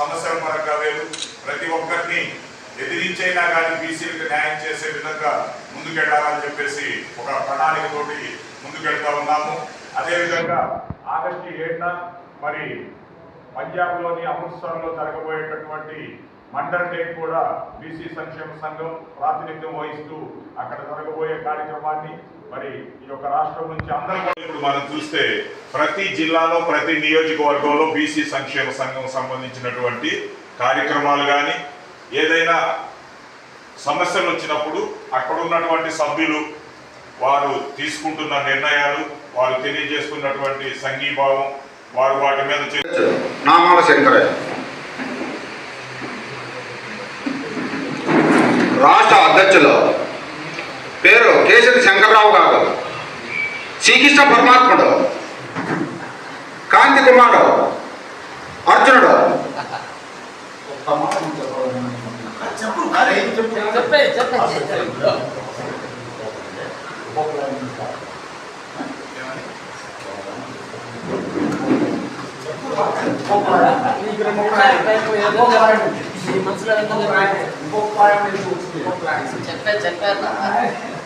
సమస్యల పరంగా వేరు ప్రతి ఒక్కరిని ఎదిరించైనా కానీ బీసీలకు న్యాయం చేసే విధంగా ముందుకెళ్ళాలని చెప్పేసి ఒక ప్రణాళికతోటి ముందుకెళ్తా ఉన్నాము. అదేవిధంగా ఆగస్టు ఏడున మరి పంజాబ్లోని అమృత్సర్లో జరగబోయేటటువంటి మండల్ డే కూడా బీసీ సంక్షేమ సంఘం ప్రాతినిధ్యం వహిస్తూ అక్కడ జరగబోయే కార్యక్రమాన్ని మరి ఈ యొక్క రాష్ట్రం నుంచి అందరూ కూడా ఇప్పుడు మనం చూస్తే ప్రతి జిల్లాలో ప్రతి నియోజకవర్గంలో బీసీ సంక్షేమ సంఘం సంబంధించినటువంటి కార్యక్రమాలు కానీ ఏదైనా సమస్యలు వచ్చినప్పుడు అక్కడ ఉన్నటువంటి సభ్యులు వారు తీసుకుంటున్న నిర్ణయాలు వారు తెలియజేస్తున్నటువంటి సంఘీభావం వారు వాటి మీద నామాల శంకరయ్య రాష్ట్ర అధ్యక్షులు పేరు కేసరి శంకర్రావు గారు శ్రీకృష్ణ పరమాత్ముడు కాంతి కుమారుడు అర్జునుడు. చెప్పే చెప్పారు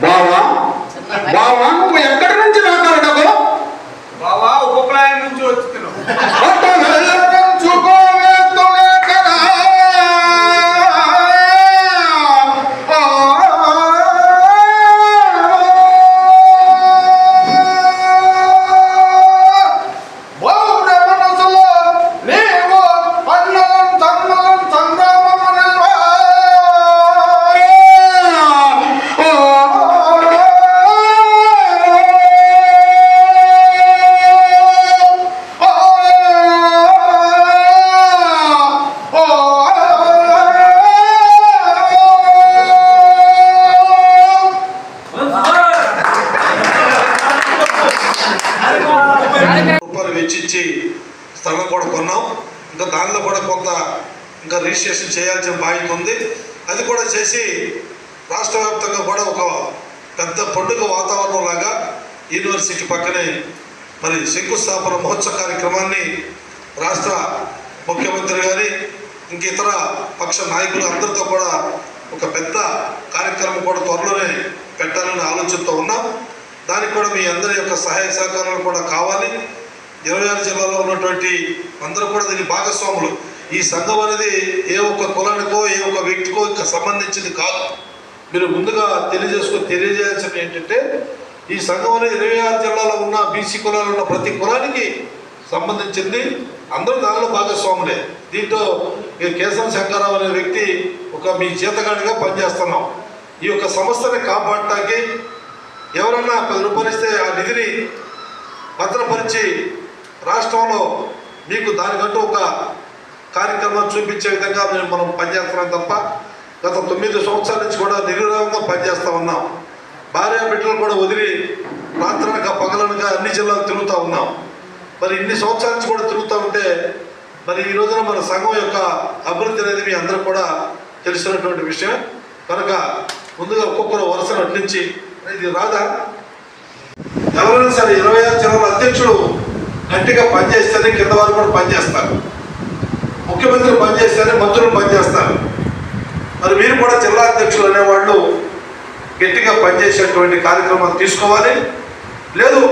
బావా బావా నువ్వు ఎక్కడి నుంచి డబ్బు బావా ఉపప్లాయం నుంచి వచ్చుతున్నావు రూపాయలు రిజిస్ట్రేషన్ చేయాల్సిన బాధ్యత ఉంది. అది కూడా చేసి రాష్ట్ర వ్యాప్తంగా కూడా ఒక పెద్ద పండుగ వాతావరణం లాగా యూనివర్సిటీ పక్కనే మరి శంకుస్థాపన మహోత్సవ కార్యక్రమాన్ని రాష్ట్ర ముఖ్యమంత్రి గారి ఇంక ఇతర పక్ష నాయకులు అందరితో కూడా ఒక పెద్ద కార్యక్రమం కూడా త్వరలోనే పెట్టాలని ఆలోచనతో ఉన్నాం. దానికి కూడా మీ అందరి యొక్క సహాయ సహకారాలు కూడా కావాలి. ఇరవై ఆరు జిల్లాలో ఉన్నటువంటి అందరూ కూడా దీని భాగస్వాములు. ఈ సంఘం అనేది ఏ ఒక్క కులానికో ఏ ఒక్క వ్యక్తికో సంబంధించింది కాదు. మీరు ముందుగా తెలియజేసుకో తెలియజేయాల్సింది ఏంటంటే ఈ సంఘం అనేది ఇరవై ఆరు జిల్లాలో ఉన్న బీసీ కులాలు ఉన్న ప్రతి కులానికి సంబంధించింది. అందరూ దానిలో భాగస్వాములే. దీంట్లో కేశవ శంకరరావు అనే వ్యక్తి ఒక మీ జీతగాడిగా పనిచేస్తున్నాం. ఈ యొక్క సంస్థని కాపాడటానికి ఎవరన్నా పది రూపాయలు ఇస్తే ఆ నిధిని భద్రపరిచి రాష్ట్రంలో మీకు దానికంటూ ఒక కార్యక్రమం చూపించే విధంగా మేము మనం పనిచేస్తున్నాం తప్ప గత తొమ్మిది సంవత్సరాల నుంచి కూడా నిర్విరామంగా పనిచేస్తూ ఉన్నాం. భార్య బిడ్డలు కూడా వదిలి రాత్రనక పగలనగా అన్ని జిల్లాలు తిరుగుతూ ఉన్నాం. మరి ఇన్ని సంవత్సరాల నుంచి కూడా తిరుగుతూ ఉంటే మరి ఈ రోజున మన సంఘం యొక్క అభివృద్ధి అనేది మీ అందరూ కూడా తెలిసినటువంటి విషయం. కనుక ముందుగా ఒక్కొక్కరు వరుసను అట్లించి ఇది రాదా? ఎవరైనా సరే ఇరవై ఆరు జిల్లాల అధ్యక్షుడు గట్టిగా పనిచేస్తేనే కింద వారు కూడా పనిచేస్తారు. ముఖ్యమంత్రి పనిచేస్తేనే మంత్రులు పనిచేస్తారు. మరి మీరు కూడా జిల్లా అధ్యక్షులు అనేవాళ్ళు గట్టిగా పనిచేసేటువంటి కార్యక్రమాలు తీసుకోవాలి. లేదు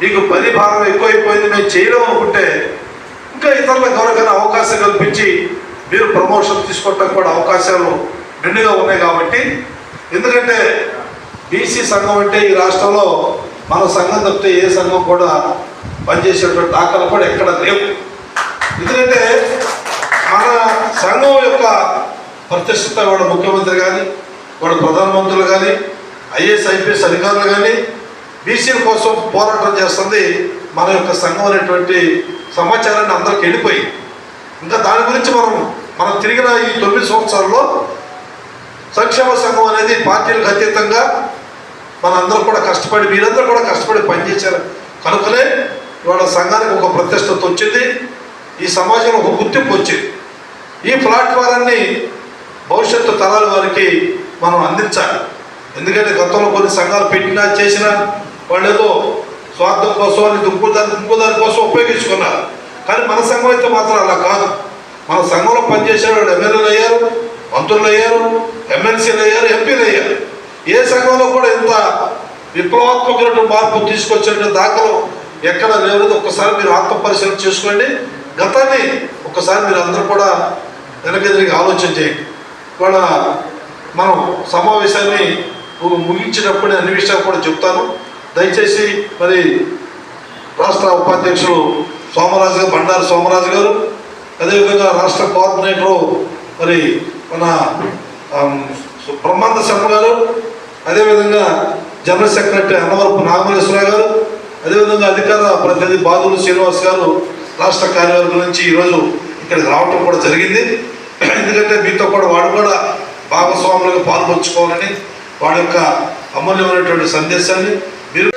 మీకు పని భారం ఎక్కువైపోయింది మేము చేయలేము అనుకుంటే ఇంకా ఇతరులకు ఎవరికైనా అవకాశం కల్పించి మీరు ప్రమోషన్ తీసుకోవడానికి కూడా అవకాశాలు నిండుగా ఉన్నాయి కాబట్టి. ఎందుకంటే బీసీ సంఘం అంటే ఈ రాష్ట్రంలో మన సంఘం తప్పితే ఏ సంఘం కూడా పనిచేసేటువంటి దాఖలు కూడా ఎక్కడ లేవు. ఎందుకంటే సంఘం యొక్క ప్రతిష్టత వాడు ముఖ్యమంత్రి కానీ వాడు ప్రధానమంత్రులు కానీ ఐఏఎస్ ఐపీఎస్ అధికారులు కానీ బీసీల కోసం పోరాటం చేస్తుంది మన యొక్క సంఘం అనేటువంటి సమాచారాన్ని అందరికి వెళ్ళిపోయింది ఇంకా దాని గురించి మనం మనం తిరిగిన ఈ తొమ్మిది సంవత్సరాల్లో సంక్షేమ సంఘం అనేది పార్టీలకు అతీతంగా మనందరూ కూడా కష్టపడి మీరందరూ కూడా కష్టపడి పనిచేశారు. కనుకనే ఇవాళ సంఘానికి ఒక ప్రతిష్టత వచ్చింది. ఈ సమాజంలో ఒక గుర్తింపు వచ్చింది. ఈ ప్లాట్ఫారాన్ని భవిష్యత్తు తరాల వారికి మనం అందించాలి. ఎందుకంటే గతంలో కొన్ని సంఘాలు పెట్టినా చేసినా వాళ్ళు ఏదో స్వార్థం కోసం అని ఇంకో దాని కోసం ఉపయోగించుకున్నారు. కానీ మన సంఘం అయితే మాత్రం అలా కాదు. మన సంఘంలో పనిచేసే వాళ్ళు ఎమ్మెల్యేలు అయ్యారు మంత్రులు అయ్యారు ఎమ్మెల్సీలు అయ్యారు ఎంపీలు అయ్యారు. ఏ సంఘంలో కూడా ఇంత విప్లవాత్మకమైన మార్పు తీసుకొచ్చిన దాఖలు ఎక్కడ లేదు ఒక్కసారి మీరు ఆత్మ పరిశీలన చేసుకోండి. గతాన్ని ఒక్కసారి మీరు అందరూ కూడా వెనకెదిరిగి ఆలోచన చేయండి ఇవాళ మనం సమావేశాన్ని ముగించినప్పుడు అన్ని విషయాలు కూడా చెప్తాను. దయచేసి మరి రాష్ట్ర ఉపాధ్యక్షులు సోమరాజు గారు బండారు సోమరాజు గారు అదేవిధంగా రాష్ట్ర కోఆర్డినేటరు మరి మన బ్రహ్మాంద శర్మ గారు అదేవిధంగా జనరల్ సెక్రటరీ అన్నవరపు నాగమల్లేశ్వర గారు అదేవిధంగా అధికార ప్రతినిధి బాదులు శ్రీనివాస్ గారు రాష్ట్ర కార్యవర్గం నుంచి ఈరోజు ఇక్కడికి రావటం కూడా జరిగింది. ఎందుకంటే మీతో కూడా వాడు కూడా భాగస్వాములుగా పాల్పంచుకోవాలని వాడి యొక్క అమూల్యమైనటువంటి సందేశాన్ని మీరు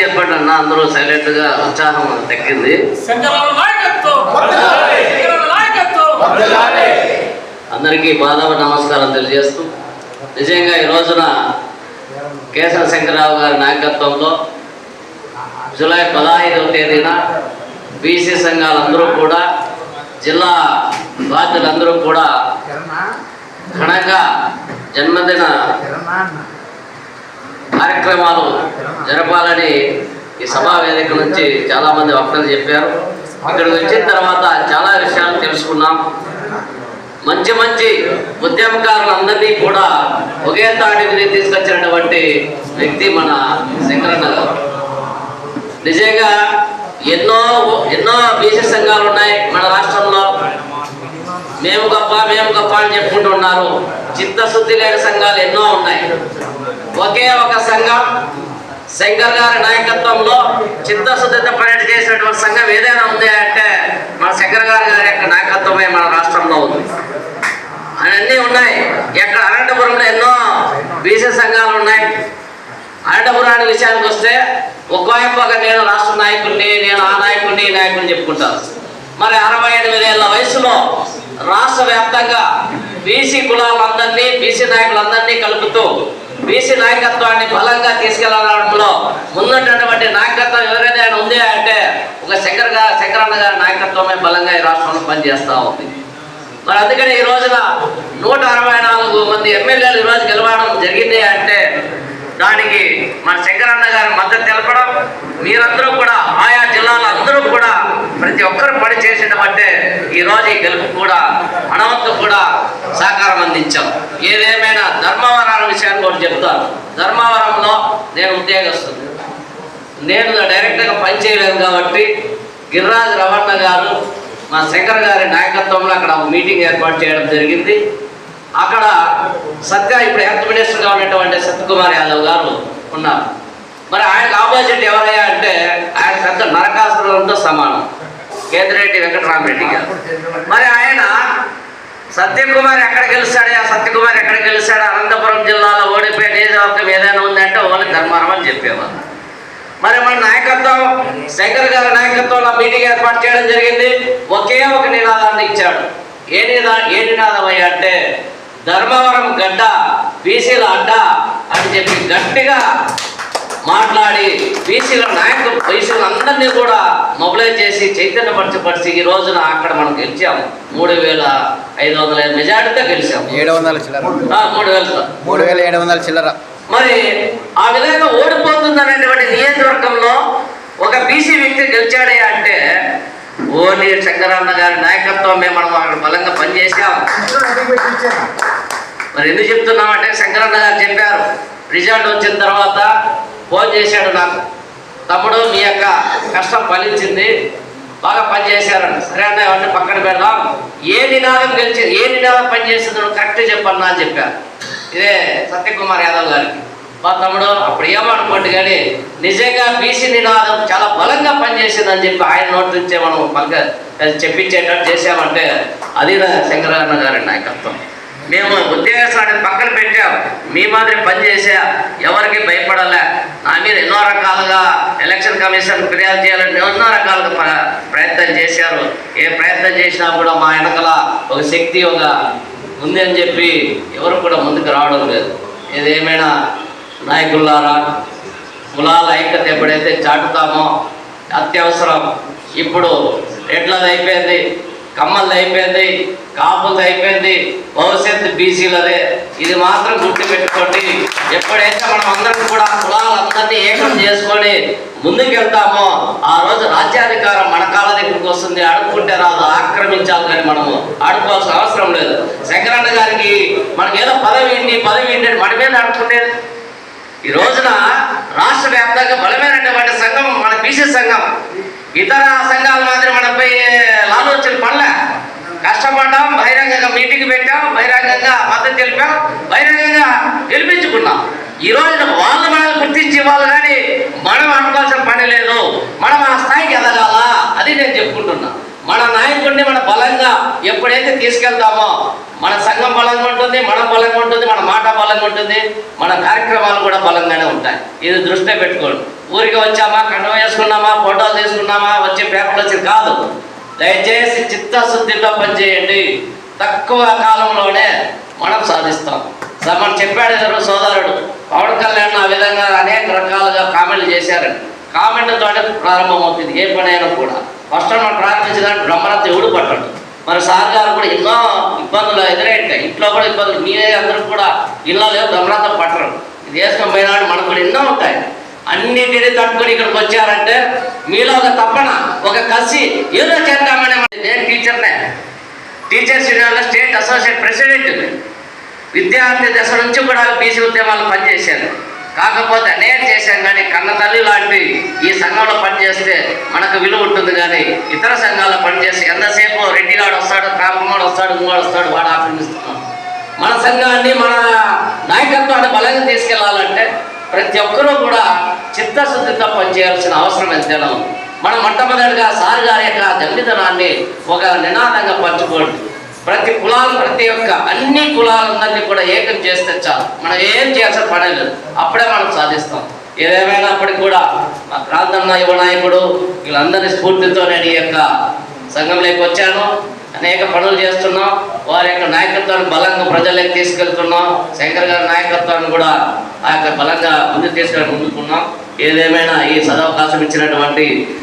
చెప్పండి అన్న అందరూ సైలెంట్గా ఉత్సాహం తగ్గింది. అందరికీ బాధవ నమస్కారం తెలియజేస్తూ నిజంగా ఈ రోజున కేశవ శంకరరావు గారి నాయకత్వంలో జూలై పదహైదవ తేదీన బీసీ సంఘాలందరూ కూడా జిల్లా బాధ్యులందరూ కూడా ఘనంగా జన్మదిన కార్యక్రమాలు జరపాలని ఈ సభా వేదిక నుంచి చాలామంది వక్తలు చెప్పారు. ఇక్కడికి వచ్చిన తర్వాత చాలా విషయాలు తెలుసుకున్నాం. మంచి మంచి ఉద్యమకారులందరినీ కూడా ఒకే తాటి మీద తీసుకొచ్చినటువంటి వ్యక్తి మన శంకరన్న గారు. నిజంగా ఎన్నో ఎన్నో బీసీ సంఘాలు ఉన్నాయి మన రాష్ట్రంలో. మేము గొప్ప మేము గొప్ప అని చెప్పుకుంటున్నారు చిత్తశుద్ధి లేని సంఘాలు ఎన్నో ఉన్నాయి. ఒకే ఒక సంఘం శంకర్ గారి నాయకత్వంలో చిత్తశుద్ధితో పర్యటన చేసినటువంటి సంఘం ఏదైనా ఉంది అంటే మన శంకర్ గారి గారి యొక్క నాయకత్వమే మన రాష్ట్రంలో ఉంది. అన్నీ ఉన్నాయి. ఎక్కడ అనంతపురంలో ఎన్నో బీసీ సంఘాలు ఉన్నాయి. అనంతపురానికి విషయానికి వస్తే ఒకవైపు ఒక నేను రాష్ట్ర నాయకుడిని నేను ఆ నాయకుడిని ఈ నాయకుడిని చెప్పుకుంటాను మరి అరవై ఎనిమిది ఏళ్ళ వయసులో రాష్ట్ర వ్యాప్తంగా బీసీ కులాలందరినీ బీసీ నాయకులందరినీ కలుపుతూ బీసీ నాయకత్వాన్ని బలంగా తీసుకెళ్ళడంలో ముందున్నటువంటి నాయకత్వం ఎవరైనా ఉంది అంటే ఒక శంకర్ గారు శంకరన్న గారి నాయకత్వమే బలంగా ఈ రాష్ట్రంలో పనిచేస్తూ ఉంది. మరి అందుకని ఈ రోజున నూట అరవై నాలుగు మంది ఎమ్మెల్యేలు ఈ రోజు గెలవడం జరిగింది అంటే దానికి మన శంకరన్న గారి మద్దతు తెలపడం మీరందరూ కూడా ఆయా జిల్లాలో అందరూ కూడా ప్రతి ఒక్కరు పని చేసిన బట్టే ఈ ఈ గెలుపు కూడా మనవంతు కూడా సహకారం అందించాం. ఏదేమైనా ధర్మవరం విషయాన్ని కూడా చెప్తాను. ధర్మవరంలో నేను ఉద్యోగస్తుంది నేను డైరెక్ట్గా పనిచేయలేదు కాబట్టి గిరిరాజు రమణ గారు మా శంకర్ గారి నాయకత్వంలో అక్కడ ఒక మీటింగ్ ఏర్పాటు చేయడం జరిగింది. అక్కడ సత్య ఇప్పుడు హెల్త్ మినిస్టర్గా ఉన్నటువంటి సత్యకుమార్ యాదవ్ గారు ఉన్నారు. మరి ఆయనకు ఆపోజిట్ ఎవరయ్యా అంటే ఆయన పెద్ద నరకాసురంతో సమానం. కేతిరెడ్డి వెంకటరామరెడ్డి గారు. మరి ఆయన సత్యకుమార్ ఎక్కడ గెలుస్తాడు ఆ సత్యకుమార్ ఎక్కడ గెలుస్తాడు? అనంతపురం జిల్లాలో ఓడిపోయే నియోజకవర్గం ఏదైనా ఉందంటే ఓన్లీ ధర్మారం అని చెప్పేవారు మరి మన నాయకత్వం శంకర్ గారి నాయకత్వంలో మీటింగ్ ఏర్పాటు చేయడం జరిగింది. ఒకే ఒక నినాదాన్ని ఇచ్చాడు. ఏ నినా ఏ నినాదం అయ్యా అంటే ధర్మవరం గడ్డ బీసీల అడ్డ అని చెప్పి గట్టిగా మాట్లాడి బీసీల నాయకులు బీసీల అందరినీ కూడా మొబిలైజ్ చేసి చైతన్యపరచపరిచి ఈ రోజున అక్కడ మనం గెలిచాము. మూడు వేల ఐదు వందల మెజార్టీతో గెలిచాము. ఏడు వందల చిల్లర. మూడు వేలతో. మూడు వేల ఏడు వందల చిల్లర. మరి ఆ విధంగా ఓడిపోతుంది అనేటువంటి నియోజకవర్గంలో ఒక బీసీ వ్యక్తి గెలిచాడే అంటే ఓన్లీ శంకరన్న గారి నాయకత్వం మేము మనం అక్కడ బలంగా పనిచేసాం మరి ఎందుకు చెప్తున్నామంటే శంకరన్న గారు చెప్పారు రిజల్ట్ వచ్చిన తర్వాత ఫోన్ చేశాడు నాకు. తమ్ముడు మీ యొక్క కష్టం ఫలించింది బాగా పనిచేశారని. సరే అన్న ఇవన్నీ పక్కన పెడదాం. ఏ నినాదం గెలిచి ఏ నినాదం పనిచేసిందో కరెక్ట్ చెప్పన్నా అని చెప్పారు. ఇదే సత్యకుమార్ యాదవ్ గారికి. మా తమ్ముడు అప్పుడు ఏమనుకోండి కానీ నిజంగా బీసీ నినాదం చాలా బలంగా పనిచేసిందని చెప్పి ఆయన నోటి నుంచే మనం పలక చెప్పించేటట్టు చేసామంటే అది నా శంకరన్న గారి నాయకత్వం. మేము ఉద్యోగస్తులను పక్కన పెట్టాం. మీ మాదిరి పనిచేసా ఎవరికి భయపడలే. నా మీద ఎన్నో రకాలుగా ఎలక్షన్ కమిషన్ ఫిర్యాదు చేయాలని ఎన్నో రకాలుగా ప్ర- ప్రయత్నం చేశారు. ఏ ప్రయత్నం చేసినా కూడా మా వెనకల ఒక శక్తి ఒక ఉంది అని చెప్పి ఎవరు కూడా ముందుకు రావడం లేదు. ఏదేమైనా నాయకులారా కులాల ఐక్యత ఎప్పుడైతే చాటుతామో అత్యవసరం. ఇప్పుడు రెడ్లది అయిపోయింది కమ్మలది అయిపోయింది కాపులది అయిపోయింది భవిష్యత్తు బీసీలదే. ఇది మాత్రం గుర్తుపెట్టుకోండి. ఎప్పుడైతే మనం అందరం కూడా కులాలందరినీ ఏకం చేసుకొని ముందుకెళ్తామో ఆ రోజు రాజ్యాధికారం మన కాళ్ళ దగ్గరికి వస్తుంది. అడుక్కుంటే రాదు ఆక్రమించాలి కానీ మనము. ఆడుకోవాల్సిన అవసరం లేదు. శంకరన్న గారికి మనకేదో పదవి ఏంటి పదవి ఏంటి అని మన మీద అడుక్కుంటే ఈ రోజున రాష్ట్ర వ్యాప్తంగా బలమైనటువంటి సంఘం మన బీసీ సంఘం. ఇతర సంఘాల మాదిరి మనపై లాలోచన పడలే. కష్టపడ్డాం బహిరంగంగా మీటింగ్ పెట్టాం బహిరంగంగా మద్దతు తెలిపాం బహిరంగంగా గెలిపించుకున్నాం. ఈ రోజున వాళ్ళు మనల్ని గుర్తించి వాళ్ళు కానీ మనం అనుకోవాల్సిన పని లేదు. మనం ఆ స్థాయికి ఎదగాల? అది నేను చెప్పుకుంటున్నా. మన నాయకుడిని మన బలంగా ఎప్పుడైతే తీసుకెళ్తామో మన సంఘం బలంగా ఉంటుంది మన బలంగా ఉంటుంది మన మాట బలంగా ఉంటుంది మన కార్యక్రమాలు కూడా బలంగానే ఉంటాయి. ఇది దృష్టిలో పెట్టుకోండి. ఊరికి వచ్చామా కండం వేసుకున్నామా ఫోటోలు తీసుకున్నామా వచ్చే పేపర్లు వచ్చి కాదు. దయచేసి చిత్తశుద్ధితో పనిచేయండి. తక్కువ కాలంలోనే మనం సాధిస్తాం. సార్ మనం చెప్పాడు ఎవరు? సోదరుడు. పవన్ కళ్యాణ్ ఆ విధంగా అనేక రకాలుగా కామెంట్లు చేశారండి. కామెంట్తోనే ప్రారంభమవుతుంది. ఏ పని అయినా కూడా. ఫస్ట్ మనం ప్రారంభించడానికి బ్రహ్మరథ ఎవడు పట్టడు. మరి సార్ గారు కూడా ఎన్నో ఇబ్బందులు ఎదురైంటాయి ఇంట్లో కూడా ఇబ్బందులు. మీరే అందరూ కూడా ఇళ్ళలో లేవు పట్టరు. దేశం పోయినాడు మనకు కూడా ఎన్నో ఉంటాయి. అన్నిటిని తట్టుకొని ఇక్కడికి వచ్చారంటే మీలో ఒక తప్పన ఒక కసి ఏదో చేద్దామనే నేను టీచర్నే టీచర్స్ యూనియన్లో స్టేట్ అసోసియేట్ ప్రెసిడెంట్ విద్యార్థి దశ నుంచి కూడా బీసీ ఉద్యమాలు పనిచేశాను కాకపోతే నేను చేశాం కానీ కన్న తల్లి లాంటి ఈ సంఘంలో పనిచేస్తే మనకు విలువ ఉంటుంది కానీ ఇతర సంఘాల్లో పనిచేస్తే ఎంతసేపు రెడ్డిగాడు వస్తాడు కాపమాడు వస్తాడు ఇంకోడు వస్తాడు వాడు ఆక్రమిస్తున్నాం మన సంఘాన్ని మన నాయకత్వాన్ని బలంగా తీసుకెళ్ళాలంటే ప్రతి ఒక్కరూ కూడా చిత్తశుద్ధితో పనిచేయాల్సిన అవసరం ఎంతైనా ఉంది. మనం మొట్టమొదటిగా సార్ గారి యొక్క జన్మితనాన్ని ఒక నినాదంగా పంచుకోండి. ప్రతి కులాలు ప్రతి ఒక్క అన్ని కులాలందరినీ కూడా ఏకం చేస్తే చాలు. మనం ఏం చేయాల్సిన పడలేదు అప్పుడే మనం సాధిస్తాం. ఏదేమైనప్పటికీ కూడా మా ప్రాంతంలో యువ నాయకుడు వీళ్ళందరి స్ఫూర్తితో నేను ఈ యొక్క సంఘంలోకి వచ్చాను. అనేక పనులు చేస్తున్నాం. వారి యొక్క నాయకత్వాన్ని బలంగా ప్రజల్లోకి తీసుకెళ్తున్నాం. శంకర్ గారి నాయకత్వాన్ని కూడా ఆ యొక్క బలంగా ముందుకు తీసుకెళ్ళి ముందుకున్నాం. ఏదేమైనా ఈ సదవకాశం ఇచ్చినటువంటి